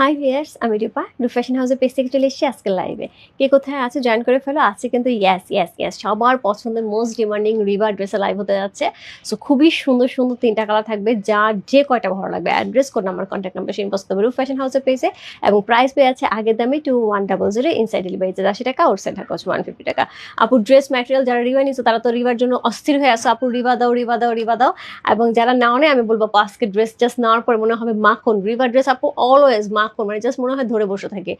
High viewers আমি রূপা fashion হাউসের page থেকে চলে এসেছি আজকে লাইভে কে কোথায় আছে জয়েন করে ফেলো? আছে কিন্তু ইয়াস ইয়াস ইয়াস সবার পছন্দের মোস্ট ডিমান্ডিং রিভার ড্রেসে লাইভ হতে যাচ্ছে। সো খুবই সুন্দর সুন্দর তিনটা কালার থাকবে, যার যে কয়টা ভালো লাগবে। Address code number contact number সেই ইনবক্স করবে রু ফ্যাশন হাউসের পেজে এবং প্রাইস পেয়ে আছে আগের দামে two one double zero inside delivery charge আশি টাকা আউটসাইড ঢাকা হচ্ছে ওয়ান ফিফটি টাকা। আপু ড্রেস ম্যাটেরিয়াল যারা রিভা নিচ্ছে তারা তো রিভার জন্য অস্থির হয়ে আসো আপু রিভা দাও রিভা দাও রিভা দাও। এবং যারা নাও নেই আমি বলব, আজকে ড্রেস জাস্ট নেওয়ার পর মনে হবে, মাখন রিভার ড্রেস আপু অলওয়েজ মাখন মানে জাস্ট মনে হয় ধরে বসে থাকে।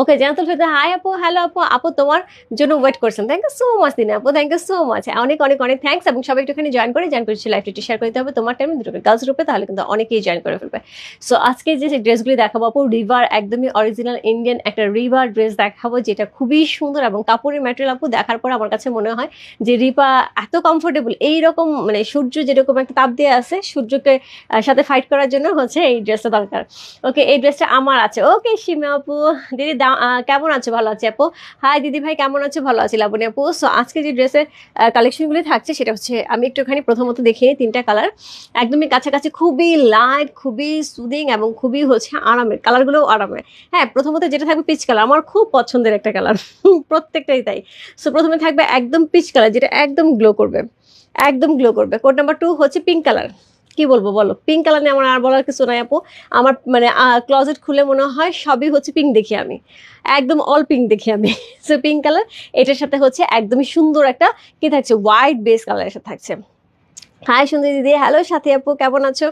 ওকে জানাতুল ফেদা হাই আপু হ্যালো আপু আপু তোমার জন্য ওয়েট করছেন। থ্যাংক ইউ সো মাচ দিন আপু থ্যাংক ইউ সো মাচ অনেক অনেক অনেক থ্যাংকস এবং সবাই একটুখানি জয়েন করে জয়েন করেছি লাইভটি শেয়ার করতে হবে। তোমার টাইমে দুটো গার্লস গ্রুপে তাহলে কিন্তু অনেকেই জয়েন করে ফেলবে। সো আজকে যে ড্রেসগুলি দেখাবো আপু রিভার একদমই অরিজিনাল ইন্ডিয়ান একটা রিভার ড্রেস দেখাবো, যেটা খুবই সুন্দর এবং কাপড়ের ম্যাটেরিয়াল আপু, দেখার পর আমার কাছে মনে হয় যে রিপা এত কমফোর্টেবল এইরকম মানে সূর্য যেরকম একটা তাপ দিয়ে আছে, সূর্যকে সাথে ফাইট করার জন্য হচ্ছে এই ড্রেসটা দরকার। ওকে এই ড্রেসটা আমার আছে। ওকে সীমা আপু। দিদি কেমন আছো? ভালো আছে আপু? হাই দিদি ভাই, কেমন আছো? ভালো আছি, লাবণী আপু। সো আজকে যে ড্রেসের কালেকশনগুলি থাকছে, সেটা হচ্ছে আমি একটুখানি প্রথমত দেখিয়ে তিনটা কালার একদমই কাছাকাছি, খুবই লাইট খুবই সুদিং এবং খুবই হচ্ছে আরামের। কালারগুলোও আরামের। হ্যাঁ প্রথমত যেটা থাকবে পিচ কালার আমার খুব পছন্দের একটা কালার প্রত্যেকটাই তাই। সো প্রথমে থাকবে একদম পিচ কালার যেটা একদম গ্লো করবে। একদম গ্লো করবে। কোড নাম্বার টু হচ্ছে পিঙ্ক কালার কি বলব বলো? পিঙ্ক কালার নিয়ে আমার আর বলার কিছু নাই আপু। আমার মানে ক্লজেট খুলে মনে হয় সবই হচ্ছে পিঙ্ক দেখি আমি। একদম অল পিঙ্ক দেখি আমি। সো পিঙ্ক কালার এটার সাথে হচ্ছে একদমই সুন্দর একটা কি থাকছে? হোয়াইট বেস কালারের সাথে থাকছে। হাই সুন্দর দিদি হ্যালো সাথী আপু কেমন আছো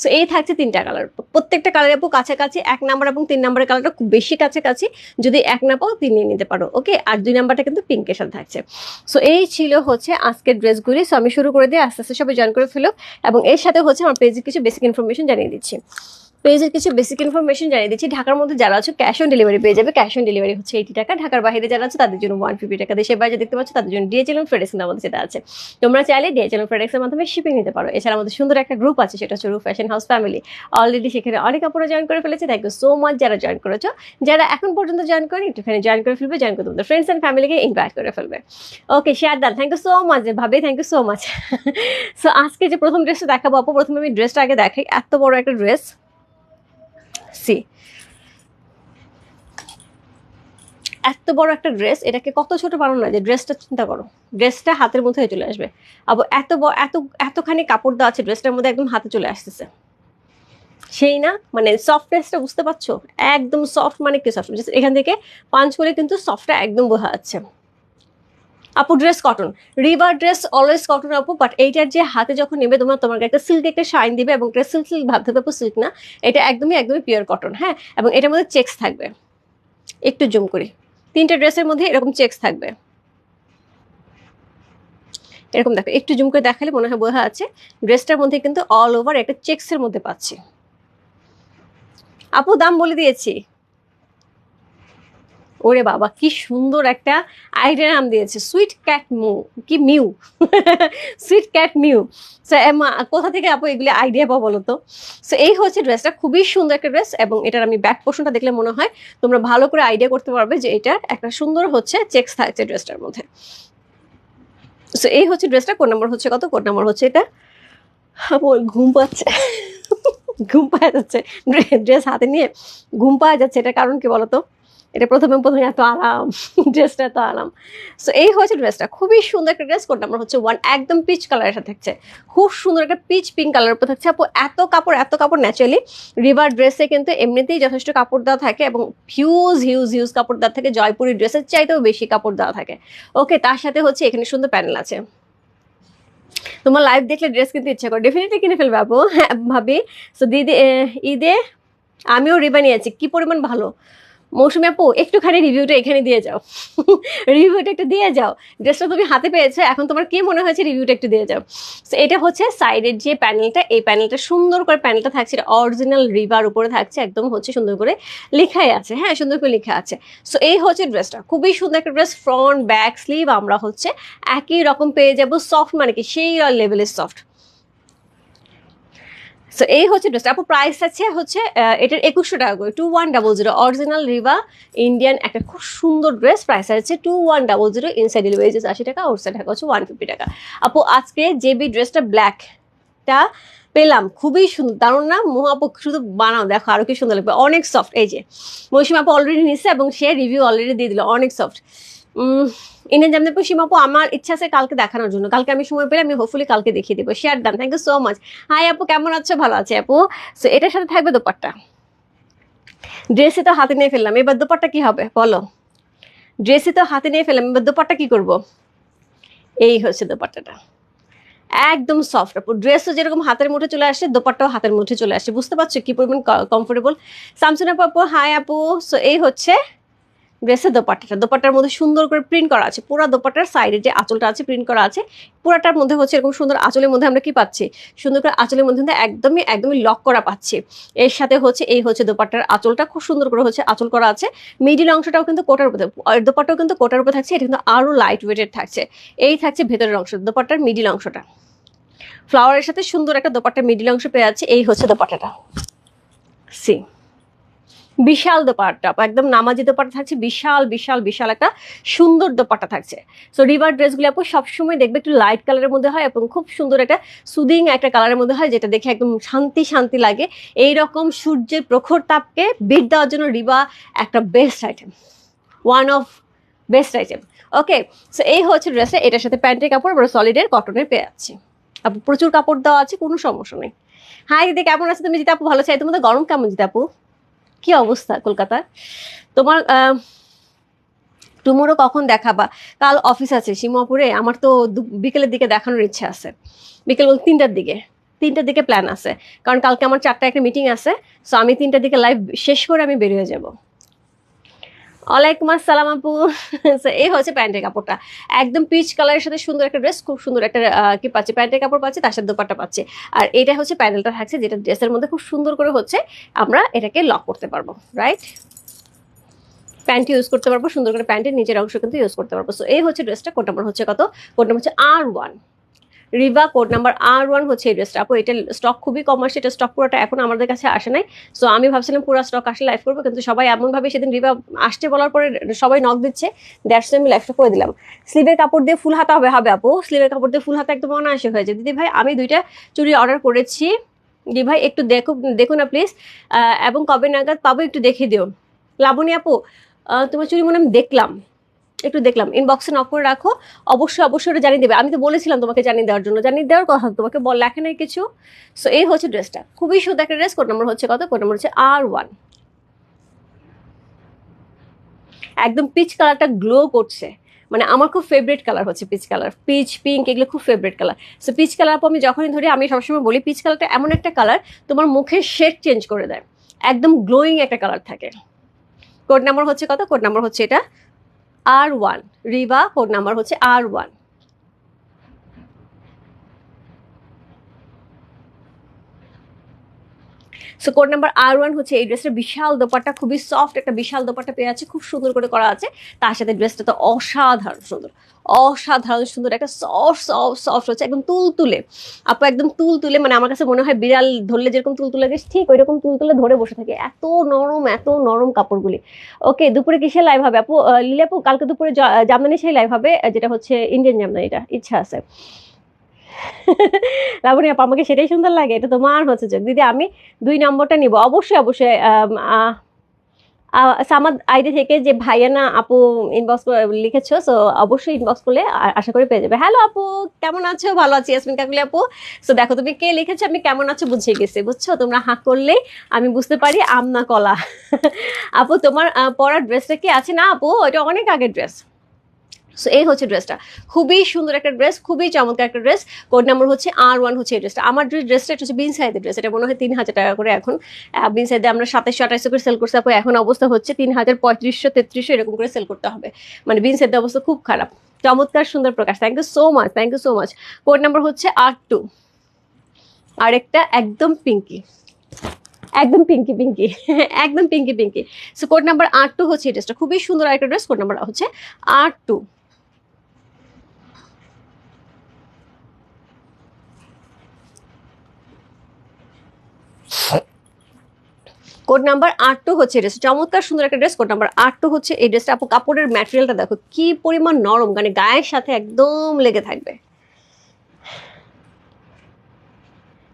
সো এই থাকছে তিনটা কালার প্রত্যেকটা কালার আপু কাছাকাছি এক নাম্বার এবং তিন নাম্বারের কালারটা খুব বেশি কাছাকাছি যদি এক না পাও তিন নিয়ে নিতে পারো ওকে আর দুই নাম্বারটা কিন্তু পিঙ্কের সাথে থাকছে। সো এই ছিল হচ্ছে আজকের ড্রেসগুলি সো আমি শুরু করে দিয়ে আস্তে আস্তে সবাই জয়েন করে ফেলো এবং এর সাথে হচ্ছে আমার পেজে কিছু বেসিক ইনফরমেশন জানিয়ে দিচ্ছি। পেজের কিছু বেসিক ইনফরমেশন জানিয়ে দিচ্ছি। ঢাকার মধ্যে যারা আছে ক্যাশ অন ডেলিভারি পেয়ে যাবে। ক্যাশ অন ডেলিভারি হচ্ছে এইটি টাকা। ঢাকার বাইরে যারা আছে, তাদের জন্য ওয়ান ফিফটি টাকা। দেশের বাইরে দেখতে পাচ্ছ, তাদের জন্য ডিএচএল ফ্রেডেক্স আমাদের সেটা আছে। তোমরা চাইলে ডিএচএল ফ্রেডেক্সের মাধ্যমে শিপিং নিতে পারো। এছাড়া আমাদের সুন্দর একটা গ্রুপ আছে, সেটা হচ্ছে রু ফ্যাশন হাউস ফ্যামিলি অলরেডি সেখানে অনেক কাপড়ে জয়েন করে ফেলেছে। থ্যাংক ইউ সো মাচ যারা জয়েন করেছ। যারা এখন পর্যন্ত জয়েন করেনি, একটুখানি জয়েন করে ফেলবে জয়েন করে তোমাদের ফ্রেন্ডস অ্যান্ড ফ্যামিলিকে ইনভাইট করে ফেলবে। ওকে শেয়ার দান থ্যাংক ইউ সো মাচ ভাবি thank you so much so আজকে যে প্রথম ড্রেসটা দেখাবো, আপু, প্রথমে আমি ড্রেসটা আগে দেখাই। এত বড় একটা ড্রেস সি। এত বড় একটা ড্রেস, এটাকে কত ছোট বানানো না যে ড্রেসটা চিন্তা করো। ড্রেসটা হাতের মধ্যে চলে আসবে। আবার এত বড় এত, এতখানি কাপড় দেওয়া আছে, ড্রেসটার মধ্যে একদম হাতে চলে আসতেছে। সেই না? মানে সফটনেসটা বুঝতে পারছ? একদম সফট মানে কি সফট এখান থেকে পাঞ্চ করে কিন্তু সফটটা একদম বোঝা যাচ্ছে। আপু ড্রেস কটন রিভার ড্রেস অলওয়েজ কটন আপু বাট এইটার যে হাতে যখন নেবে তোমার তোমাকে একটা সিল্ক একটা শাইন দিবে এবং সিল্ক সিল্ক ভাবতে হবে সিল্ক না, এটা একদমই একদমই পিওর কটন হ্যাঁ? এবং এটার মধ্যে চেক্স থাকবে। একটু জুম করি। তিনটে ড্রেসের মধ্যে এরকম চেক্স থাকবে। এরকম দেখো, একটু জুম করে দেখালে মনে হয় বোঝা আছে ড্রেসটার মধ্যে কিন্তু অল ওভার একটা চেক্সের মধ্যে পাচ্ছি। আপু, দাম বলে দিয়েছি। ওরে বাবা, কি সুন্দর একটা আইডিয়া নাম দিয়েছে। সুইট ক্যাট মু কি মিউ সুইট ক্যাট মিউ কোথা থেকে আপু এগুলি আইডিয়া পাবো বলো তো? সো এই হচ্ছে ড্রেসটা, খুবই সুন্দর একটা ড্রেস এবং এটার আমি ব্যাক পোর্শনটা দেখলে মনে হয় তোমরা ভালো করে আইডিয়া করতে পারবে যে এটার একটা সুন্দর হচ্ছে চেক্স থাকছে ড্রেসটার মধ্যে। সো এই হচ্ছে ড্রেসটা কোন নাম্বার হচ্ছে কত? কোন নাম্বার হচ্ছে এটা? আপু, ঘুম পাচ্ছে। ঘুম পাওয়া যাচ্ছে। ড্রেস হাতে নিয়ে ঘুম পাওয়া যাচ্ছে এটা কারণ কি বলতো এটা প্রথমে প্রথমে এত আরাম ড্রেসটা এত আরাম। সো এই হচ্ছে ড্রেসটা খুবই সুন্দর একটা ড্রেস কোড নাম্বার হচ্ছে ওয়ান একদম পিচ কালারের সাথে থাকছে। খুব সুন্দর একটা পিচ পিঙ্ক কালারের উপর থাকছে। আপু, এত কাপড় এত কাপড় ন্যাচারালি রিভার ড্রেসে কিন্তু এমনিতেই যথেষ্ট কাপড় দেওয়া থাকে এবং হিউজ হিউজ হিউজ কাপড় দেওয়া থাকে। জয়পুরি ড্রেসের চাইতেও বেশি কাপড় দেওয়া থাকে। ওকে তার সাথে হচ্ছে এখানে সুন্দর প্যানেল আছে। তোমার লাইভ দেখলে ড্রেস কিনতে ইচ্ছা করে। ডেফিনেটলি কিনে ফেলবে আপু হ্যাঁ ভাবি। সো দিদি ঈদে আমিও রিবা নিয়েছি কি পরিমাণ ভালো। মৌসুমি আপু, একটুখানি রিভিউটা এখানে দিয়ে যাও। রিভিউটা একটু দিয়ে যাও। ড্রেসটা তুমি হাতে পেয়েছ, এখন তোমার কি মনে হয়েছে রিভিউটা একটু দিয়ে যাও। সো এটা হচ্ছে সাইডের যে প্যানেলটা এই প্যানেলটা সুন্দর করে প্যানেলটা থাকছে। এটা অরিজিনাল রিভার উপরে থাকছে, একদম হচ্ছে সুন্দর করে লেখাই আছে। হ্যাঁ সুন্দর করে লেখা আছে। সো এই হচ্ছে ড্রেসটা খুবই সুন্দর একটা ড্রেস ফ্রন্ট ব্যাক স্লিভ আমরা হচ্ছে একই রকম পেয়ে যাব। সফট মানে কি? সেই লেভেলের সফট সো এই হচ্ছে ড্রেসটা আপু প্রাইস আছে হচ্ছে এটার একুশশো টাকা করে two one double zero original Riva Indian একটা খুব সুন্দর ড্রেস প্রাইস আছে two one double zero inside delivery আশি টাকা আউটসাইড টাকা হচ্ছে ওয়ান ফিফটি টাকা। আপু, আজকে যে বি ড্রেসটা ব্ল্যাকটা পেলাম, খুবই সুন্দর, দারুণ না? মহাপক শুধু বানাও, দেখো আরও কি সুন্দর লাগবে, অনেক সফট এই যে মৌসুমি আপু অলরেডি নিচ্ছে এবং সে রিভিউ অলরেডি দিয়ে দিল, অনেক সফট ইন্ডিয়ান জামদানি সীমা আপু, আমার ইচ্ছা আছে কালকে দেখানোর জন্য। কালকে আমি সময় পেলে আমি হোপফুলি কালকে দেখিয়ে দেবো। শেয়ার দাম thank you so much hi আপু, কেমন আছো? ভালো আছে আপু। সো এটার সাথে থাকবে দোপাট্টা। ড্রেসে তো হাতে নিয়ে ফেললাম। এবার দোপাট্টা কি হবে? বলো। ড্রেসে তো হাতে নিয়ে ফেললাম। এবার দোপাট্টা কি করব? এই হচ্ছে দোপাট্টাটা। একদম সফট আপু। ড্রেসও যেরকম হাতের মুঠে চলে আসে, দোপাট্টাও হাতের মুঠে চলে আসে। বুঝতে পারছ কি পরিমাণ কমফোর্টেবল স্যামসুং আপু আপু হাই আপু। সো এই হচ্ছে ড্রেসের দোপাট্টাটা। দোপাট্টার মধ্যে সুন্দর করে প্রিন্ট করা আছে। পুরো দোপাট্টার সাইডে যে আঁচলটা আছে প্রিন্ট করা আছে, পুরাটার মধ্যে হচ্ছে এরকম সুন্দর আঁচলের মধ্যে আমরা কি পাচ্ছি? সুন্দর করে আঁচলের মধ্যে একদমই একদমই লক করা পাচ্ছি। এর সাথে হচ্ছে, এই হচ্ছে দোপাট্টার আঁচলটা। খুব সুন্দর করে হচ্ছে আঁচল করা আছে। মিডিল অংশটাও কিন্তু কোটার উপরে, আর দোপাট্টাও কিন্তু কোটার উপরে থাকছে। এটা কিন্তু আরও লাইট ওয়েটেড থাকছে। এই থাকছে ভেতরের অংশ, দোপাট্টার মিডিল অংশটা। ফ্লাওয়ারের সাথে সুন্দর একটা দোপাট্টার মিডিল অংশ পেয়ে যাচ্ছে। এই হচ্ছে দোপাট্টাটা। সি বিশাল দোপাট্টা একদম নামাজি দোপাট্টা থাকছে, বিশাল বিশাল বিশাল একটা সুন্দর দোপাট্টা থাকছে। সো রিভার ড্রেসগুলো আপু সবসময় দেখবে একটু লাইট কালারের মধ্যে হয় এবং খুব সুন্দর একটা সুদিং একটা কালারের মধ্যে হয়, যেটা দেখে একদম শান্তি শান্তি লাগে। এই রকম সূর্যের প্রখর তাপকে বিট দেওয়ার জন্য রিবা একটা best item one of best item okay so এই হচ্ছে ড্রেসটা এটার সাথে প্যান্টের কাপড়, আমরা সলিডের কটনের পেয়ে যাচ্ছি। আপু, প্রচুর কাপড় দেওয়া আছে, কোনো সমস্যা নেই। হাই দিদি, কেমন আছে? তুমি জিতা আপু, ভালো চাই তোমাদের গরম কেমন জিতা আপু? কি অবস্থা কলকাতার? তোমার টুমোরো কখন দেখাবা? কাল অফিস আছে সীমাপুরে আমার তো বিকেলের দিকে দেখানোর ইচ্ছা আছে। বিকেল তিনটার দিকে তিনটার দিকে প্ল্যান আছে। কারণ কালকে আমার চারটা একটা মিটিং আছে সো আমি তিনটার দিকে লাইভ শেষ করে আমি বেরিয়ে যাব। ওয়ালাইকুম আসসালাম আপু। এই হচ্ছে প্যান্টের কাপড়টা। একদম পিচ কালারের সাথে সুন্দর একটা ড্রেস খুব সুন্দর একটা কি পাচ্ছে? প্যান্টের কাপড় পাচ্ছে, তার সাথে দোপাট্টা পাচ্ছে। আর এটা হচ্ছে প্যানেলটা থাকছে, যেটা ড্রেসের মধ্যে খুব সুন্দর করে হচ্ছে আমরা এটাকে লক করতে পারব রাইট প্যান্ট ইউজ করতে পারব, সুন্দর করে প্যান্টের নিচের অংশ কিন্তু ইউজ করতে পারব। সো এই হচ্ছে ড্রেসটা নাম্বার হচ্ছে কত? নাম্বার হচ্ছে R one Riva code number R one হচ্ছে এই ড্রেসটা আপু, এটা স্টক খুবই কম আসছে এটা স্টক পুরোটা এখন আমাদের কাছে আসে নাই। সো আমি ভাবছিলাম পুরো স্টক আসলে লাইভ করব, কিন্তু সবাই এমনভাবে সেদিন রিভা আসতে বলার পরে সবাই নক দিচ্ছে। দ্যাটস আমি লাইভটা করে দিলাম। স্লিভের কাপড় দিয়ে ফুল হাতা হবে হবে আপু। স্লিভের কাপড় দিয়ে ফুল হাতা একদম অনায়াসে হয়েছে দিদি ভাই, আমি দুইটা চুড়ি অর্ডার করেছি। দি ভাই, একটু দেখো দেখো না প্লিজ এবং কবে নাগাদ পাবো একটু দেখে দিও। লাবণী আপু তোমার চুরি মনে আমি দেখলাম। একটু দেখলাম ইনবক্সে নক করে রাখো, অবশ্যই অবশ্যই জানিয়ে দেবে। আমি তো বলেছিলাম তোমাকে জানিয়ে দেওয়ার জন্য, জানিয়ে দেওয়ার কথা, তোমাকে বল, লেখা নেই কিছু। সো এই হচ্ছে ড্রেসটা। খুবই সুন্দর একটা ড্রেস কোড নম্বর হচ্ছে কত? কোড নম্বর হচ্ছে আর ওয়ান একদম পিচ কালারটা গ্লো করছে। মানে আমার খুব ফেভারিট কালার হচ্ছে পিচ কালার পিচ পিঙ্ক এগুলো খুব favourite colour so peach colour আমি যখনই ধরি, আমি সবসময় বলি পিচ কালারটা এমন একটা কালার তোমার মুখের শেড চেঞ্জ করে দেয়। একদম গ্লোয়িং একটা কালার থাকে। কোড নাম্বার হচ্ছে কত? কোড নাম্বার হচ্ছে এটা R one Riva phone number হচ্ছে R one so code number R one হচ্ছে এই ড্রেসটা বিশাল দোপাট্টা, খুবই সফট একটা বিশাল দোপাট্টা পেয়ে আছে খুব সুন্দর করে করা আছে। তার সাথে ড্রেসটা তো অসাধারণ সুন্দর অসাধারণ সুন্দর একটা সফট সফট সফট হচ্ছে, একদম তুল তুলে। আপু, একদম তুল তুলে মানে আমার কাছে মনে হয় বিড়াল ধরলে যেরকম তুল তুলে গেছে ঠিক ওই রকম তুল তুলে ধরে বসে থাকে। এত নরম এত নরম কাপড়গুলি। ওকে, দুপুরে কিসে লাইভ হবে আপু? লিলি আপু, কালকে দুপুরে জামদানি সেই লাইভ হবে, যেটা হচ্ছে ইন্ডিয়ান জামদানিটা, ইচ্ছা আছে। লাবণী আপু, আমাকে সেটাই সুন্দর লাগে, এটা তোমার হচ্ছে চোখ। দিদি, আমি দুই নম্বরটা নিব। অবশ্যই অবশ্যই সামাদ আইডি থেকে যে ভাইয়া না আপু ইনবক্স লিখেছো সো অবশ্যই ইনবক্স করলে আশা করি পেয়ে যাবে। হ্যালো আপু, কেমন আছো? ভালো আছি ইয়াসমিন কাকুলি আপু। সো দেখো, তুমি কে লিখেছো, আমি কেমন আছো বুঝে গেছি, বুঝছ? তোমরা হাঁক করলে আমি বুঝতে পারি, আম না কলা। আপু, তোমার পরার ড্রেসটা কি আছে না আপু? ওইটা অনেক আগের ড্রেস সো এই হচ্ছে ড্রেসটা খুবই সুন্দর একটা ড্রেস খুবই চমৎকার একটা ড্রেস কোড নাম্বার হচ্ছে আর ওয়ান হচ্ছে এই ড্রেসটা আমার যে ড্রেসটা হচ্ছে বিন সাইজের ড্রেস এটা মনে হয় তিন হাজার টাকা করে এখন। বিন সাইজে আমরা সাতাশশো আঠাশশো করে সেল হবে এখন অবস্থা হচ্ছে তিন হাজার, পঁয়ত্রিশশো, তেত্রিশশো এরকম করে সেল করতে হবে। মানে বিন সাইজের অবস্থা খুব খারাপ। চমৎকার, সুন্দর প্রকাশ। Thank you so much thank you so much code number হচ্ছে আর টু আরেকটা একদম পিঙ্কি একদম পিঙ্কি পিঙ্কি একদম pinky pinky so code number আট টু হচ্ছে এই ড্রেসটা খুবই সুন্দর একটা ড্রেস কোড নাম্বার হচ্ছে আট টু কোড নাম্বার আট টু হচ্ছে ড্রেস চমৎকার সুন্দর একটা ড্রেস কোড নাম্বার আট টু হচ্ছে এই ড্রেসটা আপু, কাপড়ের ম্যাটেরিয়ালটা দেখো, কি পরিমাণ নরম মানে গায়ের সাথে একদম লেগে থাকবে।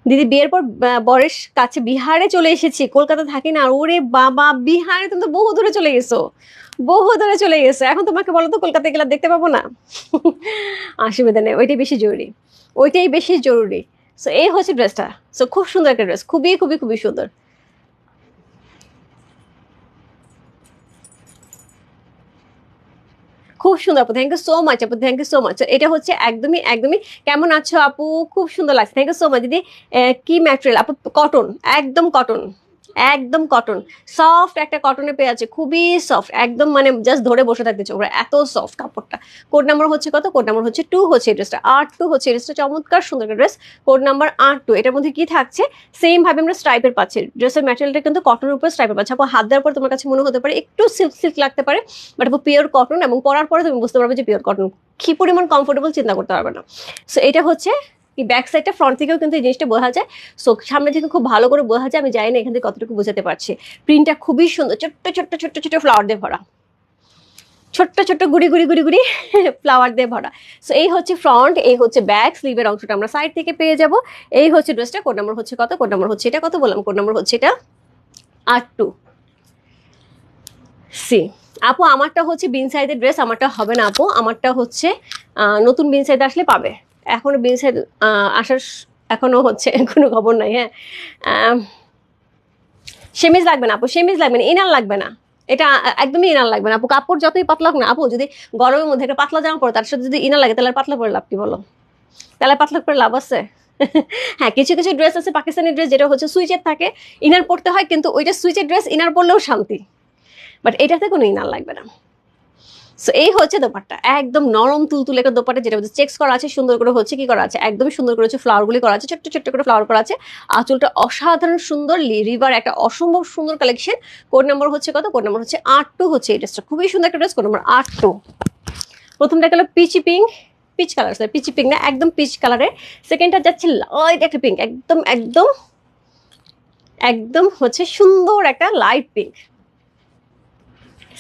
দিদি, বিয়ের পর বরের কাছে বিহারে চলে এসেছি, কলকাতা থাকি না ওরে বাবা, বিহারে তুমি তো বহু দূরে চলে গেছো। বহু দূরে চলে গেছো। এখন তোমাকে বলো তো, কলকাতায় গেলে দেখতে পাবো না? অসুবিধা নেই, ওইটাই বেশি জরুরি। ওইটাই বেশি জরুরি। সো এই হচ্ছে ড্রেসটা সো খুব সুন্দর একটা ড্রেস খুবই খুবই খুবই সুন্দর। খুব সুন্দর আপু থ্যাংক ইউ সো মাচ আপু থ্যাংক ইউ সো মাচ এটা হচ্ছে একদমই একদমই কেমন আছো আপু? খুব সুন্দর লাগছে। থ্যাংক ইউ সো মাচ দিদি। কি ম্যাটেরিয়াল আপু কটন একদম কটন একদম কটন সফট একটা কটনে পেয়ে আছে খুবই সফট একদম মানে জাস্ট ধরে বসে থাকতে চোখ এত সফট কাপড়টা। কোড নাম্বার হচ্ছে কত? কোড নাম্বার হচ্ছে টু হচ্ছে এই ড্রেসটা আট টু হচ্ছে এই ড্রেসটা চমৎকার সুন্দর একটা ড্রেস কোড নাম্বার আট টু এটার মধ্যে কি থাকছে? সেম ভাবে আমরা স্ট্রাইপের পাচ্ছি। ড্রেসের ম্যাটেরিয়ালটা কিন্তু কটনের উপর স্ট্রাইপের পাচ্ছি। আপু হাত দেওয়ার পর তোমার কাছে মনে হতে পারে একটু সিল্ক সিল্ক লাগতে পারে বাট আপু পিওর কটন এবং পরার পরে তুমি বুঝতে পারবে যে পিওর কটন কি পরিমাণ কমফোর্টেবল চিন্তা করতে পারবে না। সো এটা হচ্ছে কি ব্যাক সাইডটা ফ্রন্ট থেকেও কিন্তু এই জিনিসটা বোঝা যায়। সো সামনে থেকে খুব ভালো করে বোঝা যায়, আমি জানি না এখান থেকে কতটুকু বোঝাতে পারছি। প্রিন্টটা খুবই সুন্দর, ছোট্ট ছোট্ট ছোট্ট ছোট্ট ফ্লাওয়ার দিয়ে ভরা। ছোট্ট ছোট্ট গুড়ি গুড়ি গুড়ি গুড়ি ফ্লাওয়ার দিয়ে ভরা। সো এই হচ্ছে ফ্রন্ট এই হচ্ছে ব্যাক স্লিভের অংশটা আমরা সাইড থেকে পেয়ে যাব। এই হচ্ছে ড্রেসটা কোড নম্বর হচ্ছে কত কোড নম্বর হচ্ছে এটা কত বললাম? কোড নম্বর হচ্ছে এটা আট টু সি আপু, আমারটা হচ্ছে বিন সাইজের ড্রেস আমারটা হবে না আপু, আমারটা হচ্ছে নতুন বিন সাইজ আসলে পাবে। এখনও সাইজ আসার স- এখনও হচ্ছে, কোনো খবর নাই হ্যাঁ। সেমিজ লাগবে না আপু, সেমিজ লাগবে না, ইনার লাগবে না। এটা একদমই ইনার লাগবে না আপু, কাপড় যতই পাতলা হোক না আপু, যদি গরমের মধ্যে একটা পাতলা জামা পড়ো তার সাথে যদি ইনার লাগে, তাহলে পাতলা পরে লাভ কি বলো? তাহলে পাতলা করে লাভ আছে? হ্যাঁ কিছু কিছু ড্রেস আছে, পাকিস্তানি ড্রেস, যেটা হচ্ছে সুইচের থাকে, ইনার পড়তে হয়, কিন্তু ওইটা সুইচের ড্রেস ইনার পরলেও শান্তি। বাট এটাতে কোনো ইনার লাগবে না। সো এই হচ্ছে দোপাট্টা। একদম নরম তুলতুলে একটা দোপাট্টা যেটা মধ্যে চেক্স করা আছে, সুন্দর করে হচ্ছে কি করা আছে? একদমই সুন্দর করে হচ্ছে ফ্লাওয়ারগুলি করা আছে, ছোট্ট ছোট্ট করে ফ্লাওয়ার করা আছে। আঁচলটা অসাধারণ সুন্দর রিভার একটা অসম্ভব সুন্দর কালেকশন কোড নম্বর হচ্ছে কত? কোড নম্বর হচ্ছে আট টু হচ্ছে এই ড্রেসটা খুবই সুন্দর একটা ড্রেস কোড নম্বর আট টু। প্রথমটা গেল peachy pink peach colour sir peachy pink না, একদম পিচ কালারের সেকেন্ডটা যাচ্ছে লাইট একটা পিঙ্ক একদম একদম একদম হচ্ছে সুন্দর একটা লাইট পিঙ্ক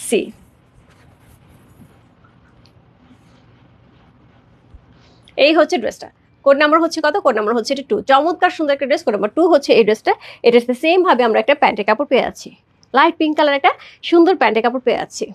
সি এই হচ্ছে ড্রেসটা। কোড নাম্বার হচ্ছে কত? কোড নাম্বার হচ্ছে এটা টু চমৎকার সুন্দর একটা ড্রেস, কোড নাম্বার টু হচ্ছে এই ড্রেসটা। এই ড্রেসটা সেম ভাবে আমরা একটা প্যান্টের কাপড় পেয়ে আছি। লাইট পিঙ্ক কালার একটা সুন্দর প্যান্টের কাপড় পেয়ে আছি।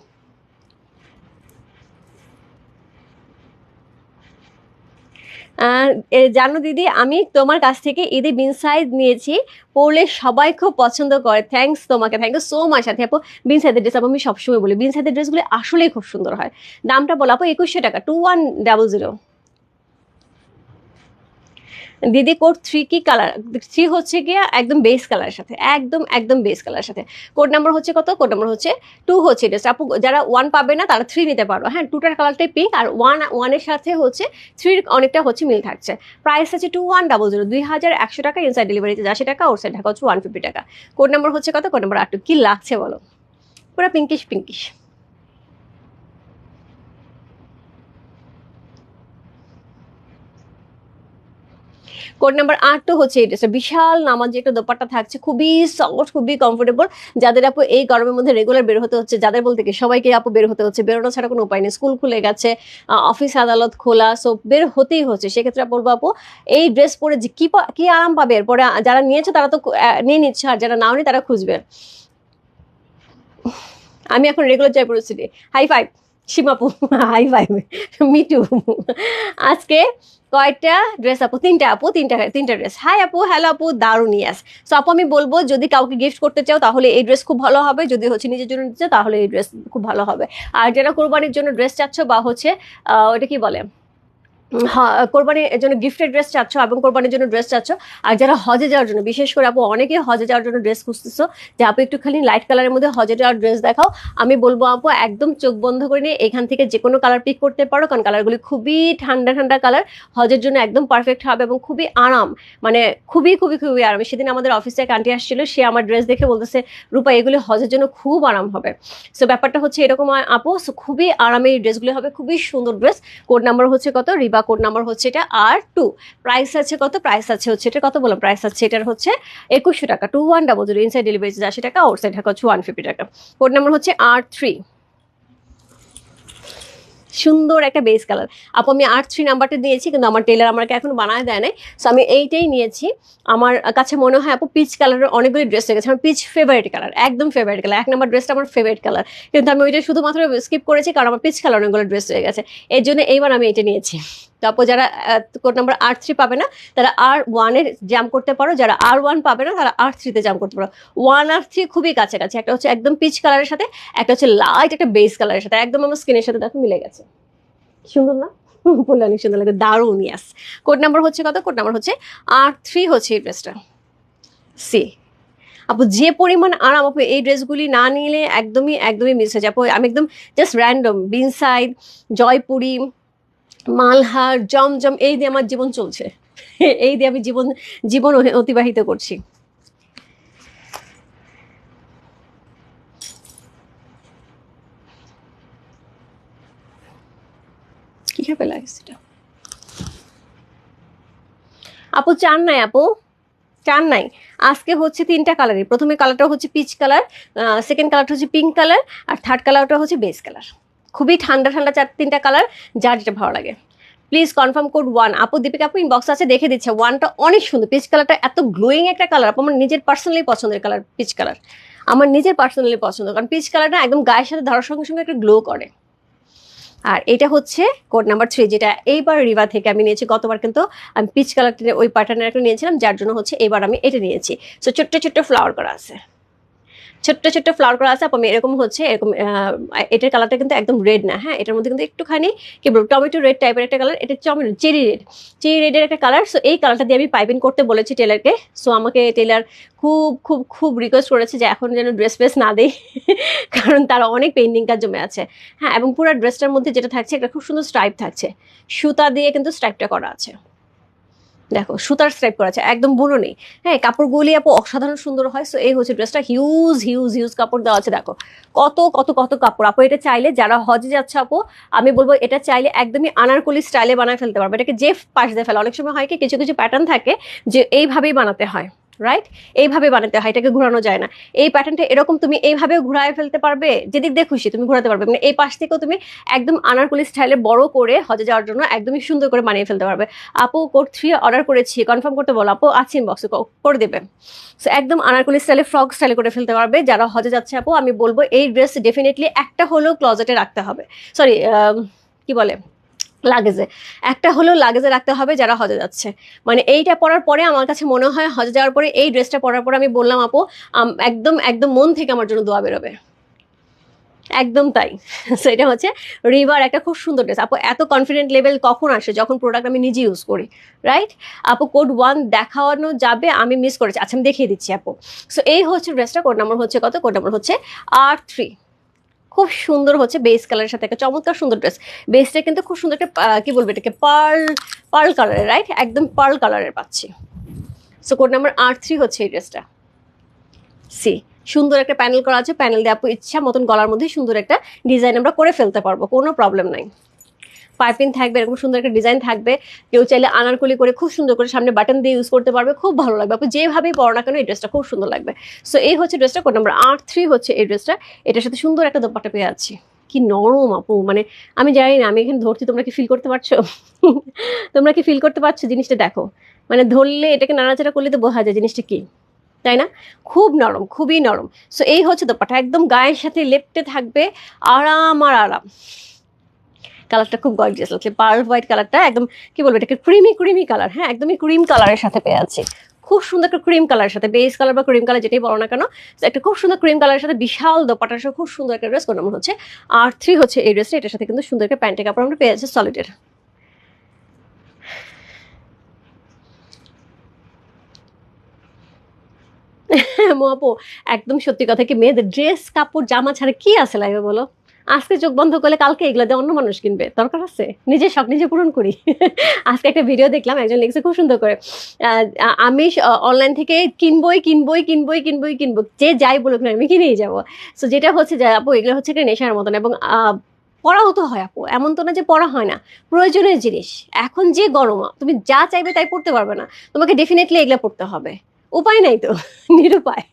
জানো দিদি, আমি তোমার কাছ থেকে ঈদে বিন সাইজ নিয়েছি, পরলে সবাই খুব পছন্দ করে। থ্যাঙ্কস তোমাকে থ্যাংক ইউ সো মাচ সাথে আপু। বিন সাইজের ড্রেস আপু আমি সবসময় বলি বিন সাইজের ড্রেসগুলো আসলেই খুব সুন্দর হয়। দামটা বলো আপু, একুশশো টাকা টু ওয়ান ডাবল জিরো দিদি কোড থ্রি কি কালার থ্রি হচ্ছে গিয়ে একদম বেস কালারের সাথে, একদম একদম বেস কালারের সাথে। কোড নাম্বার হচ্ছে কত? কোড নাম্বার হচ্ছে টু হচ্ছে এটা। আপু, যারা ওয়ান পাবে না, তারা থ্রি নিতে পারো। হ্যাঁ টুটার কালারটাই পিঙ্ক আর ওয়ান ওয়ানের সাথে হচ্ছে থ্রির অনেকটা হচ্ছে মিল থাকছে। প্রাইস আছে টু ওয়ান ডাবল জিরো দুই হাজার একশো টাকা ইনসাইড ডেলিভারিতে আশি টাকা ওর সাইড ঢাকা হচ্ছে ওয়ান ফিফটি টাকা। কোড নাম্বার হচ্ছে কত? কোড নাম্বার আট কি লাগছে বলো? পুরো পিঙ্কিশ পিঙ্কিশ কোড নাম্বার আট তো হচ্ছে এই ড্রেসটা বিশাল নামাজ একটা দোপাট্টা থাকছে, খুবই সফট খুবই কমফোর্টেবল যাদের আপু এই গরমের মধ্যে রেগুলার বের হতে হচ্ছে, যাদের বলতে কি, সবাইকে আপু বের হতে হচ্ছে। বেরোনো ছাড়া কোনো উপায় নেই। স্কুল খুলে গেছে অফিস আদালত খোলা সো বের হতেই হচ্ছে। সেক্ষেত্রে বলব আপু, এই ড্রেস পরে যে কি কি আরাম পাবে? এরপরে যারা নিয়েছে তারা তো নিয়ে নিচ্ছে, আর যারা নাও নি তারা খুঁজবে। আমি এখন রেগুলার যাই পরিস্থিতি হাই ফাইভ সীমাপু, হাই ভাই মিটু আজকে কয়েকটা ড্রেস আপু? তিনটা আপু, তিনটা তিনটা ড্রেস হাই আপু হ্যালো আপু দারুণ ইয়াস সো আপু, আমি বলব, যদি কাউকে গিফট করতে চাও, তাহলে এই ড্রেস খুব ভালো হবে। যদি হচ্ছে নিজের জন্য নিতে চাও, তাহলে এই ড্রেস খুব ভালো হবে। আর যারা কোরবানির জন্য ড্রেস চাচ্ছ, বা হচ্ছে ওটা কি বলে? হ্যাঁ কোরবানির জন্য গিফটের ড্রেস চাচ্ছ এবং কোরবানির জন্য ড্রেস চাচ্ছ। আর যারা হজে যাওয়ার জন্য, বিশেষ করে আপু অনেকে হজে যাওয়ার জন্য ড্রেস খুঁজতেছো, যে আপু একটু খালি লাইট কালারের মধ্যে হজে যাওয়ার ড্রেস দেখাও। আমি বলব আপু, একদম চোখ বন্ধ করে নিয়ে এখান থেকে যে কোনো কালার পিক করতে পারো, কারণ কালারগুলি খুবই ঠান্ডা ঠান্ডা কালার হজের জন্য একদম পারফেক্ট হবে এবং খুবই আরাম। মানে খুবই খুবই খুবই আরাম। সেদিন আমাদের অফিসে এক আন্টি আসছিল, সে আমার ড্রেস দেখে বলতেছে, রূপা, এগুলি হজের জন্য খুব আরাম হবে। সো ব্যাপারটা হচ্ছে এরকম আপু সো খুবই আরামে এই ড্রেসগুলি হবে, খুবই সুন্দর ড্রেস কোড নাম্বার হচ্ছে কত? রিবা কোড নাম্বার হচ্ছে এটা আর টু প্রাইস আছে কত? প্রাইস আছে হচ্ছে এটা কত বললাম? প্রাইস আছে এটার হচ্ছে একুশশো টাকা। Two one double zero inside delivery আশি টাকা আউটসাইড সাইড ঢাকা হচ্ছে ওয়ান ফিফটি টাকা। কোড নাম্বার হচ্ছে আর থ্রি সুন্দর একটা বেস কালার আপু, আমি আট থ্রি নাম্বারটা দিয়েছি, কিন্তু আমার টেলার আমাকে এখন বানায় দেয় নাই। সো আমি এইটাই নিয়েছি। আমার কাছে মনে হয় আপু পিচ কালারের অনেকগুলি ড্রেস হয়ে গেছে আমার পিচ ফেভারিট কালার একদম ফেভারিট কালার এক নম্বর ড্রেসটা আমার ফেভারিট কালার কিন্তু আমি ওইটা শুধুমাত্র স্কিপ করেছি, কারণ আমার পিচ কালার অনেকগুলো ড্রেস হয়ে গেছে। এর জন্য এইবার আমি এটা নিয়েছি। তারপর যারা কোড নাম্বার আর থ্রি পাবে না, তারা আর ওয়ানের জাম করতে পারো। যারা আর ওয়ান পাবে না, তারা আর থ্রিতে জাম করতে পারো। ওয়ান আর থ্রি খুবই কাছাকাছি। একটা হচ্ছে একদম পিচ কালারের সাথে, একটা হচ্ছে লাইট একটা বেস কালারের সাথে। একদম আমার স্কিনের সাথে দেখো মিলে গেছে। সুন্দর না? বললে অনেক সুন্দর লাগে। দারুণ ইয়াস কোড নাম্বার হচ্ছে কত? কোড নাম্বার হচ্ছে আর থ্রি হচ্ছে এই ড্রেসটা সি আপু, যে পরিমাণ আরাম, আপু, এই ড্রেসগুলি না নিলে একদমই একদমই মিস হয়ে যায়। আপু, আমি একদম জাস্ট র্যান্ডম বিনসাইড জয়পুরি মালহার, জমজম, এই দিয়ে আমার জীবন চলছে। এই দিয়ে আমি জীবন জীবন অতিবাহিত করছি। কীভাবে লাগে সেটা? আপু, চান নাই, আপু? চান নাই। আজকে হচ্ছে তিনটা কালারই প্রথমে কালারটা হচ্ছে পিচ কালার সেকেন্ড কালারটা হচ্ছে পিঙ্ক কালার আর থার্ড কালারটা হচ্ছে বেস কালার খুবই ঠান্ডা ঠান্ডা চার তিনটা কালার যার যেটা ভালো লাগে। প্লিজ কনফার্ম কোড ওয়ান আপু, দীপিকা আপু ইনবক্স আছে, দেখে দিচ্ছে। ওয়ানটা অনেক সুন্দর। পিচ কালারটা এত গ্লোয়িং একটা কালার আপু, আমার নিজের পার্সোনালি পছন্দের কালার পিচ কালার আমার নিজের পার্সোনালি পছন্দ কারণ পিচ কালারটা একদম গায়ের সাথে ধরার সঙ্গে সঙ্গে একটা গ্লো করে। আর এটা হচ্ছে কোড নাম্বার থ্রি যেটা এইবার রিভা থেকে আমি নিয়েছি। গতবার কিন্তু আমি পিচ কালারটা ওই প্যাটার্নের একটা নিয়েছিলাম, যার জন্য হচ্ছে এবার আমি এটা নিয়েছি। সো ছোট্ট ছোট্ট ফ্লাওয়ার করা আছে। ছোট্ট ছোট্ট ফ্লাওয়ার করা আছে, আপু আমি এরকম হচ্ছে, এরকম এটার কালারটা কিন্তু একদম রেড না হ্যাঁ? এটার মধ্যে কিন্তু একটুখানি কি বলব, টমেটো রেড টাইপের একটা কালার এটা টমেটো চেরি রেড চেরি রেডের একটা কালার সো এই কালারটা দিয়ে আমি পাইপিং করতে বলেছি টেলারকে সো আমাকে টেলার খুব খুব খুব রিকোয়েস্ট করেছে যে এখন যেন ড্রেস ফ্রেস না দেই, কারণ তার অনেক পেন্ডিং কাজ জমে আছে হ্যাঁ? এবং পুরো ড্রেসটার মধ্যে যেটা থাকছে, একটা খুব সুন্দর স্ট্রাইপ থাকছে, সুতা দিয়ে কিন্তু স্ট্রাইপটা করা আছে। দেখো, সুতার স্ট্রাইপ করা আছে, একদম বুনো নেই। হ্যাঁ কাপড়গুলি আপু অসাধারণ সুন্দর হয় সো এই হচ্ছে ড্রেসটা হিউজ হিউজ হিউজ কাপড় দেওয়া আছে, দেখো। কত কত কত কাপড়। আপু, এটা চাইলে যারা হজে যাচ্ছে আপু, আমি বলব এটা চাইলে একদমই আনারকলি স্টাইলে বানায় ফেলতে পারবে। এটাকে যে পাশ দিয়ে ফেলে। অনেক সময় হয় কি, কিছু কিছু প্যাটার্ন থাকে যে এইভাবেই বানাতে হয়। রাইট এইভাবে বানাতে হয়, এটাকে ঘোরানো যায় না। এই প্যাটার্নটা এরকম তুমি এইভাবেও ঘুরায় ফেলতে পারবে, যেদিক দিয়ে খুশি তুমি ঘোরাতে পারবে। মানে এই পাশ থেকেও তুমি একদম আনারকলি স্টাইলে বড় করে হজে যাওয়ার জন্য একদমই সুন্দর করে বানিয়ে ফেলতে পারবে। আপু কোড থ্রি অর্ডার করেছি কনফার্ম করতে বলো আপু, আছে ইনবক্সে করে দেবে। সো একদম আনারকলি স্টাইলে ফ্রক স্টাইলে করে ফেলতে পারবে। যারা হজে যাচ্ছে আপু, আমি বলব এই ড্রেস ডেফিনেটলি একটা হলেও ক্লজেটে রাখতে হবে। সরি কি বলে? লাগেজে। একটা হলেও লাগেজে রাখতে হবে যারা হজে যাচ্ছে। মানে এইটা পরার পরে আমার কাছে মনে হয় হজে যাওয়ার পরে এই ড্রেসটা পরার পরে আমি বললাম, আপু একদম একদম মন থেকে আমার জন্য দোয়া বেরোবে। একদম তাই। সো এটা হচ্ছে রিভার একটা খুব সুন্দর ড্রেস। আপু, এত কনফিডেন্ট লেভেল কখন আসে যখন প্রোডাক্ট আমি নিজে ইউজ করি রাইট আপু কোড ওয়ান দেখানো যাবে, আমি মিস করেছি। আচ্ছা আমি দেখিয়ে দিচ্ছি, আপু। সো এই হচ্ছে ড্রেসটা কোড নাম্বার হচ্ছে কত? কোড নাম্বার হচ্ছে আর থ্রি খুব সুন্দর হচ্ছে বেস কালারের সাথে একটা চমৎকার সুন্দর ড্রেস বেসটা কিন্তু খুব সুন্দর একটা কি বলব এটাকে পার্ল পার্ল কালারের রাইট একদম পার্ল কালারের পাচ্ছি। So code number R three হচ্ছে এই ড্রেসটা সি সুন্দর একটা প্যানেল করা আছে। প্যানেল দিয়ে আপু ইচ্ছা মতন গলার মধ্যে সুন্দর একটা ডিজাইন আমরা করে ফেলতে পারব, কোনো প্রবলেম নাই। পাইপিং থাকবে, এরকম সুন্দর একটা ডিজাইন থাকবে। কেউ চাইলে আনারকলি করে খুব সুন্দর করে সামনে বাটন দিয়ে ইউজ করতে পারবে, খুব ভালো লাগবে। আপু যেভাবেই পরো না কেন, এই ড্রেসটা খুব সুন্দর লাগবে। সো এই হচ্ছে ড্রেসটা কোড নাম্বার আট থ্রি হচ্ছে এই ড্রেসটা এটার সাথে সুন্দর একটা দোপাট্টা পেয়ে যাচ্ছি। কি নরম আপু মানে আমি জানি না, আমি এখানে ধরছি, তোমরা কি ফিল করতে পারছ? তোমরা কি ফিল করতে পারছ জিনিসটা দেখো। মানে ধরলে এটাকে নাড়াচাড়া করলে তো বোঝা যায় জিনিসটা কি, তাই না? খুব নরম, খুবই নরম। সো এই হচ্ছে দোপাটা একদম গায়ের সাথে লেপটে থাকবে, আরাম আর আরাম। কালারটা খুব গর্জিয়াস লাগছে। পার্ল হোয়াইট কালারটা একদম, কি বলব, এটাকে ক্রিমি ক্রিমি কালার হ্যাঁ একদমই ক্রিম কালারের সাথে পেয়ে আছে খুব সুন্দর একটা ক্রিম কালারের সাথে বেস কালার বা ক্রিম কালার যেটাই বলো না কেন একটা খুব সুন্দর ক্রিম কালারের সাথে বিশাল দোপাটার সাথে খুব সুন্দর একটা ড্রেস কোন হচ্ছে। আর থ্রি হচ্ছে এই ড্রেসটা এটার সাথে কিন্তু সুন্দর একটা প্যান্টের কাপড় আমরা পেয়ে যাচ্ছি সলিডের আপু, একদম সত্যি কথা কি, মেয়েদের ড্রেস কাপড়, জামা ছাড়া কি আছে লাইভে বলো? আজকে চোখ বন্ধ করলে কালকে এগুলো দিয়ে অন্য মানুষ কিনবে। দরকার আছে? নিজের শখ নিজে পূরণ করি। আজকে একটা ভিডিও দেখলাম, একজন লিখছে খুব সুন্দর করে আমি অনলাইন থেকে কিনবই কিনবই কিনবই কিনবই, কিনবো, যে যাই বলুক না আমি কিনেই যাব। সো যেটা হচ্ছে যে আপু, এগুলো হচ্ছে একটা নেশার মতন এবং পড়াও তো হয় আপু, এমন তো না যে পড়া হয় না। প্রয়োজনীয় জিনিস। এখন যে গরম, তুমি যা চাইবে তাই পড়তে পারবে না। তোমাকে ডেফিনেটলি এগুলো পড়তে হবে। উপায় নাই তো। নিরুপায়।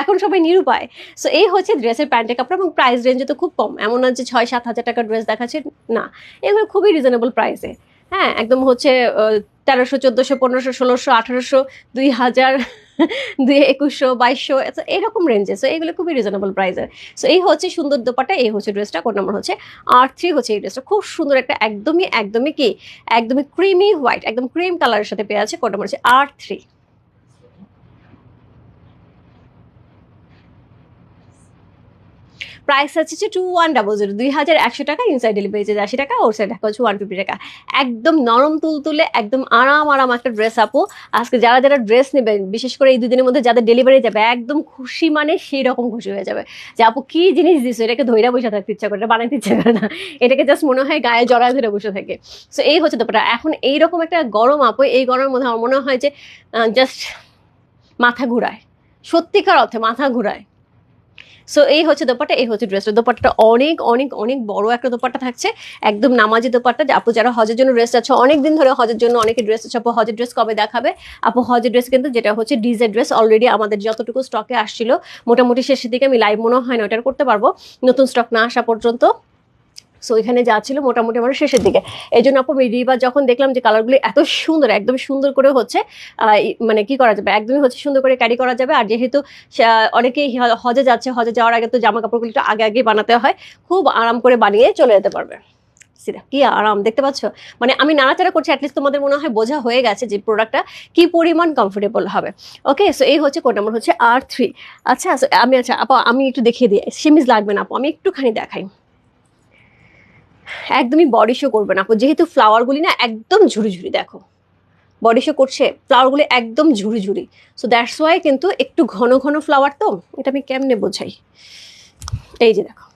এখন সবাই নিরুপায়। সো এই হচ্ছে ড্রেসের প্যান্টের কাপড় এবং প্রাইস রেঞ্জে তো খুব কম। এমন না যে ছয়, সাত হাজার টাকার ড্রেস দেখাচ্ছে, না। এগুলো খুবই রিজনেবল প্রাইসে হ্যাঁ একদম হচ্ছে তেরোশো, চোদ্দোশো, পনেরোশো, ষোলোশো, আঠারোশো, দুই হাজার, দুই একুশশো, বাইশশো এরকম রেঞ্জে সো এগুলো খুবই রিজনেবল প্রাইসের সো এই হচ্ছে সুন্দর দোপাটা এই হচ্ছে ড্রেসটা কোন নাম্বার হচ্ছে আর থ্রি হচ্ছে এই ড্রেসটা খুব সুন্দর একটা, একদমই একদমই কি, একদমই ক্রিমি হোয়াইট একদম ক্রিম কালারের সাথে পেয়ে আছে, কোড নাম্বার হচ্ছে আর থ্রি প্রাইস হচ্ছে টু ওয়ান ডাবল জিরো দুই হাজার একশো টাকা ইনসাইড ডেলিভারি চার্জ আশি টাকা ওর সাইড টাকা হচ্ছে ওয়ান ফিফটি টাকা। একদম নরম তুল তুলে, একদম আরাম আরাম একটা ড্রেস আপু। আজকে যারা যারা ড্রেস নেবেন, বিশেষ করে এই দুদিনের মধ্যে যাদের ডেলিভারি যাবে, একদম খুশি মানে সেই রকম খুশি হয়ে যাবে। যে আপু, কি জিনিস দিছো? এটাকে ধৈরা বসে থাকতে ইচ্ছা করে এটা বানাইতে ইচ্ছা করে না। এটাকে জাস্ট মনে হয় গায়ে জড়ায় ধরে বসে থাকে। সো এই হচ্ছে ব্যাপারটা। এখন এইরকম একটা গরম আপু, এই গরমের মধ্যে আমার মনে হয় যে জাস্ট মাথা ঘুরায়। সত্যিকার অর্থে মাথা ঘুরায়। সো এই হচ্ছে দোপাট্টা, এই হচ্ছে ড্রেসটা দোপাট্টাটা অনেক অনেক অনেক বড় একটা দোপাট্টা থাকছে। একদম নামাজি দোপাট্টা। আপু যারা হজের জন্য ড্রেস আছে অনেক দিন ধরে হজের জন্য অনেকে ড্রেস আছে আপু হজের ড্রেস কবে দেখাবে? আপু হজের ড্রেস কিন্তু যেটা হচ্ছে ডিজের ড্রেস অলরেডি আমাদের যতটুকু স্টকে আসছিল, মোটামুটি শেষের দিকে আমি লাইভ মনে হয় না ওটার করতে পারব। নতুন স্টক না আসা পর্যন্ত সো এখানে যা ছিল মোটামুটি আমার শেষের দিকে। এই জন্য আপু রিবার যখন দেখলাম যে কালারগুলি এত সুন্দর একদম সুন্দর করে হচ্ছে মানে কি করা যাবে? একদমই হচ্ছে সুন্দর করে ক্যারি করা যাবে। আর যেহেতু অনেকেই হজে যাচ্ছে, হজে যাওয়ার আগে তো জামা কাপড়গুলি একটু আগে আগে বানাতে হয়, খুব আরাম করে বানিয়ে চলে যেতে পারবে। কি আরাম, দেখতে পাচ্ছ? মানে আমি নাড়াচাড়া করছি অ্যাটলিস্ট তোমাদের মনে হয় বোঝা হয়ে গেছে যে প্রোডাক্টটা কি পরিমাণ কমফোর্টেবল হবে। ওকে সো এই হচ্ছে কোড নাম্বার হচ্ছে আর থ্রি আচ্ছা আমি আচ্ছা আপা, আমি একটু দেখিয়ে দিই। সেমিজ লাগবে না আপু, আমি একটুখানি দেখাই। একদমই বডি শো করবে না। যেহেতু ফ্লাওয়ারগুলি না একদম ঝুড়ি ঝুড়ি দেখো। বডি শো করছে ফ্লাওয়ারগুলি একদম ঝুড়ি ঝুড়ি সো দ্যাটস ওয়াই কিন্তু একটু ঘন ঘন ফ্লাওয়ার তো, এটা আমি কেমনে বোঝাই? এই যে দেখো।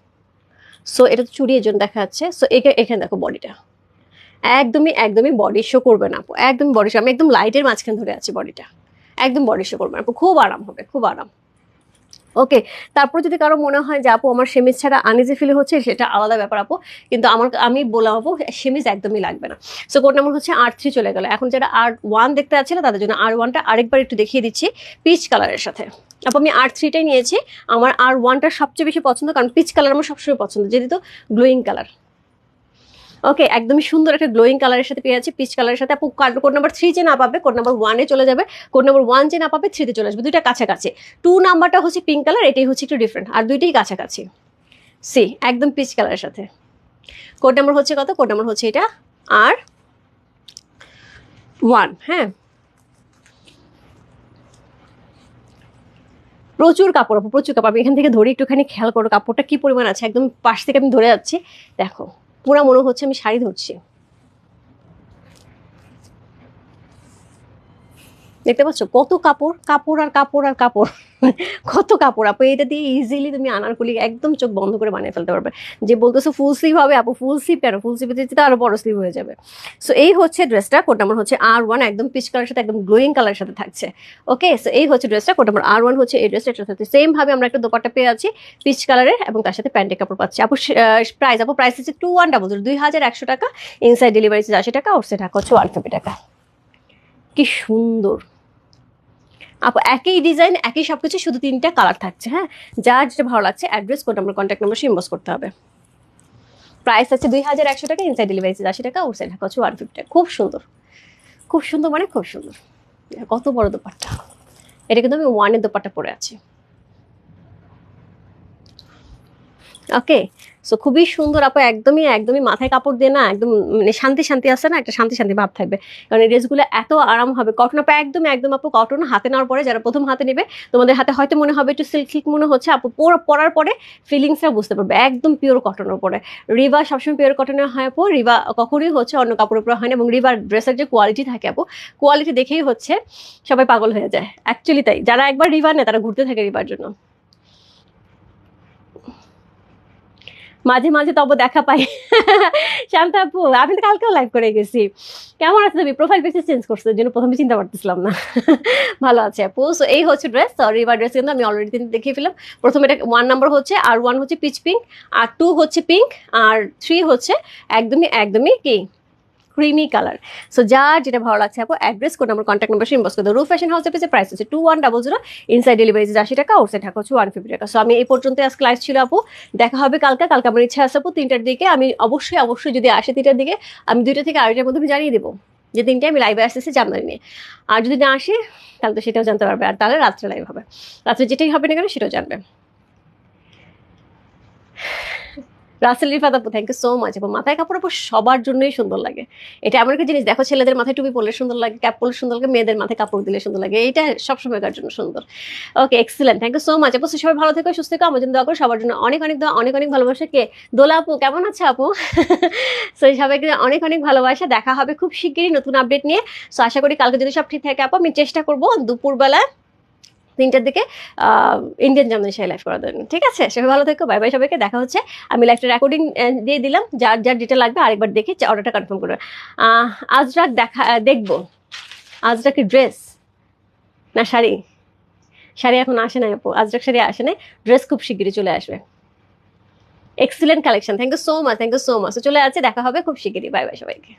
সো এটা তো চুড়ি এর জন্য দেখা যাচ্ছে। সো এখানে দেখো বডিটা একদমই একদমই বডি শো করবে না একদম বডি শো আমি একদম লাইটের মাঝখানে ধরে আছি বডিটা একদম বডি শো করবে না খুব আরাম হবে, খুব আরাম। ওকে তারপর যদি কারও মনে হয় যে, আপু, আমার সেমিজ ছাড়া আনিজে ফিল হচ্ছে, সেটা আলাদা ব্যাপার, আপু। কিন্তু আমার, আমি বলা হব সেমিজ একদমই লাগবে না। সো কোড নাম্বার হচ্ছে আর থ্রি চলে গেল। এখন যারা আর ওয়ান দেখতে আছে না, তাদের জন্য আর ওয়ানটা আরেকবার একটু দেখিয়ে দিচ্ছি পিচ কালারের সাথে। আপু, আমি আর থ্রিটাই নিয়েছি। আমার আর ওয়ানটা সবচেয়ে বেশি পছন্দ, কারণ পিচ কালার আমার সবসময় পছন্দ, যেহেতু গ্লোয়িং কালার ওকে একদমই সুন্দর একটা গ্লোয়িং কালারের সাথে পেয়ে যাচ্ছি পিচ কালারের সাথে। আপু কোড নাম্বার থ্রি যে না পাবে কোড নাম্বার ওয়ানে চলে যাবে। কোড নাম্বার ওয়ান যে না পাবে থ্রিতে চলে আসবে। দুইটা কাছাকাছি। টু নাম্বারটা হচ্ছে পিঙ্ক কালার এটাই হচ্ছে একটু ডিফারেন্ট আর দুইটাই কাছাকাছি। সি একদম পিচ কালারের সাথে। কোড নাম্বার হচ্ছে কত? কোড নাম্বার হচ্ছে এটা আর ওয়ান হ্যাঁ। প্রচুর কাপড় প্রচুর কাপড়। আমি এখান থেকে ধরে একটুখানি খেয়াল করো, কাপড়টা কি পরিমাণ আছে? একদম পাশ থেকে আমি ধরে যাচ্ছি। দেখো। পুরা মনে হচ্ছে আমি শাড়ি ধরছি। দেখতে পাচ্ছ? কত কাপড় কাপড় আর কাপড় আর কাপড়। কত কাপড়। আপু, এটা দিয়ে ইজিলি তুমি আনারকুলি একদম চোখ বন্ধ করে বানিয়ে ফেলতে পারবে। যে বলতেছো ফুল স্লিভ হবে, আপু ফুল স্লিভ কেন? ফুল স্লিভ দিতে আরও বড় স্লিভ হয়ে যাবে। সো এই হচ্ছে ড্রেসটা কোড নাম্বার হচ্ছে আর ওয়ান একদম পিচ কালারের সাথে, একদম গ্লোয়িং কালারের সাথে থাকছে। ওকে সো এই হচ্ছে ড্রেসটা কোড নাম্বার আর ওয়ান হচ্ছে এই ড্রেসটা এটার সাথে সেম ভাবে আমরা একটা দোপাট্টা পেয়ে আছি পিচ কালারের এবং তার সাথে প্যান্টের কাপড় পাচ্ছি। আপু প্রাইস আপু প্রাইস হচ্ছে টু ওয়ান ডাবল দুই হাজার একশো টাকা। ইনসাইড ডেলিভারি আশি টাকা ওর সে টাকা হচ্ছে ওয়ান ফিফটি টাকা। কি সুন্দর। আপ, একই ডিজাইন একই সব কিছু শুধু তিনটা কালার থাকছে হ্যাঁ? যার যেটা ভালো লাগছে address code number contact number inbox করতে হবে। প্রাইস আছে দুই হাজার একশো টাকা ইনসাইড ডেলিভারি আছে আশি টাকা ওর সাইড টাকা হচ্ছে ওয়ান ফিফটি খুব সুন্দর। খুব সুন্দর মানে খুব সুন্দর। কত বড় দোপাট্টা। এটা কিন্তু আমি ওয়ানের দোপাট্টা পরে আছি। ওকে সো খুবই সুন্দর আপু, একদমই একদমই মাথায় কাপড় দিয়ে না একদম মানে শান্তি শান্তি আসছে না? একটা শান্তি শান্তি ভাব থাকবে। কারণ এই ড্রেসগুলো এত আরাম হবে। কটন আপু একদম একদম আপু কটন হাতে নেওয়ার পরে যারা প্রথম হাতে নেবে, তোমাদের হাতে হয়তো মনে হবে একটু সিল্ক সিল্ক মনে হচ্ছে। আপু, পর- পরার পরে ফিলিংসটা বুঝতে পারবে। একদম পিওর কটনের উপরে। রিবা সবসময় পিওর কটনের হয় আপু। রিভা কখনোই হচ্ছে অন্য কাপড়ের উপরে হয় না এবং রিভার ড্রেসের যে কোয়ালিটি থাকে আপু কোয়ালিটি দেখেই হচ্ছে সবাই পাগল হয়ে যায়। অ্যাকচুয়ালি তাই। যারা একবার রিভার নেয়, তারা ঘুরতে থাকে রিভার জন্য। মাঝে মাঝে তবে দেখা পাই। শান্তা আপু, আমি তো কালকেও লাইভ করে গেছি। কেমন আছে তুমি? প্রোফাইল পিকচার চেঞ্জ করছ জন্য প্রথমে চিন্তা করতেছিলাম না। ভালো আছে আপু। সো এই হচ্ছে ড্রেস সরি ড্রেস কিন্তু আমি অলরেডি দেখিয়ে ফেলাম প্রথমে এটা ওয়ান নাম্বার হচ্ছে, আর ওয়ান হচ্ছে পিচ পিঙ্ক আর টু হচ্ছে পিঙ্ক আর থ্রি হচ্ছে একদমই একদমই কি? ক্রিমি কালার সো যার যেটা ভালো লাগছে, আপু অ্যাড্রেস কোড আমার কন্ট্যাক্ট নাম্বার ইনবক্স করে রুফ ফ্যাশন হাউসের পেজে প্রাইস হচ্ছে two one double zero inside delivery আশি টাকা আউটসাইড ঢাকা হচ্ছে ওয়ান ফিফটি টাকা। সো আমি এই পর্যন্ত আজকে লাইভ ছিল, আপু। দেখা হবে কালকে। কালকে আমার ইচ্ছা আছে, আপু, তিনটার দিকে। আমি অবশ্যই অবশ্যই যদি আসে তিনটার দিকে, আমি দুইটা থেকে আড়াইটার মধ্যে আমি জানিয়ে দেবো যে তিনটে আমি লাইভে আসতেছি জামদানি নিয়ে। আর যদি না আসে, তাহলে তো সেটাও জানতে পারবে। আর তাহলে রাত্রে লাইভ হবে। রাত্রে যেটাই হবে না কেন, সেটাও জানবে। রাসেল রিফাত আপু থ্যাংক ইউ সো মাচ এবং মাথায় কাপড় আপু সবার জন্যই সুন্দর লাগে। এটা এমন একটা জিনিস, দেখো ছেলেদের মাথায় টুপি পরলে সুন্দর লাগে ক্যাপ পরলে সুন্দর লাগে, মেয়েদের মাথায় কাপড় দিলে সুন্দর লাগে এটা সবসময়কার জন্য সুন্দর। Okay excellent thank you so much আপু, সবাই ভালো থেকো, সুস্থ থেকো, আমার জন্য দোয়া করো, সবার জন্য অনেক অনেক দোয়া, অনেক অনেক ভালোবাসা। কে? দোলা আপু, কেমন আছে আপু? সো সবাইকে অনেক অনেক ভালোবাসা, দেখা হবে খুব শিগগিরই নতুন আপডেট নিয়ে। সো আশা করি কালকে যদি সব ঠিক থাকে আপু, আমি চেষ্টা করব দুপুরবেলা তিনটার দিকে ইন্ডিয়ান জামদানি লাইভ করার জন্য। ঠিক আছে? সবাই ভালো থেকো বাই বাই সবাইকে, দেখা হচ্ছে। আমি লাইভটা রেকর্ডিং দিয়ে দিলাম। যার যার যেটা লাগবে আরেকবার দেখে অর্ডারটা কনফার্ম করবে আজরাক দেখা দেখব। আজরাক কি ড্রেস না, শাড়ি। শাড়ি এখন আসে নাই আপু। আজরাক শাড়ি আসে নাই। ড্রেস খুব শিগগিরই চলে আসবে। Excellent collection thank you so much thank you so much চলে আছে দেখা হবে খুব শিগগিরই। বাই বাই সবাইকে।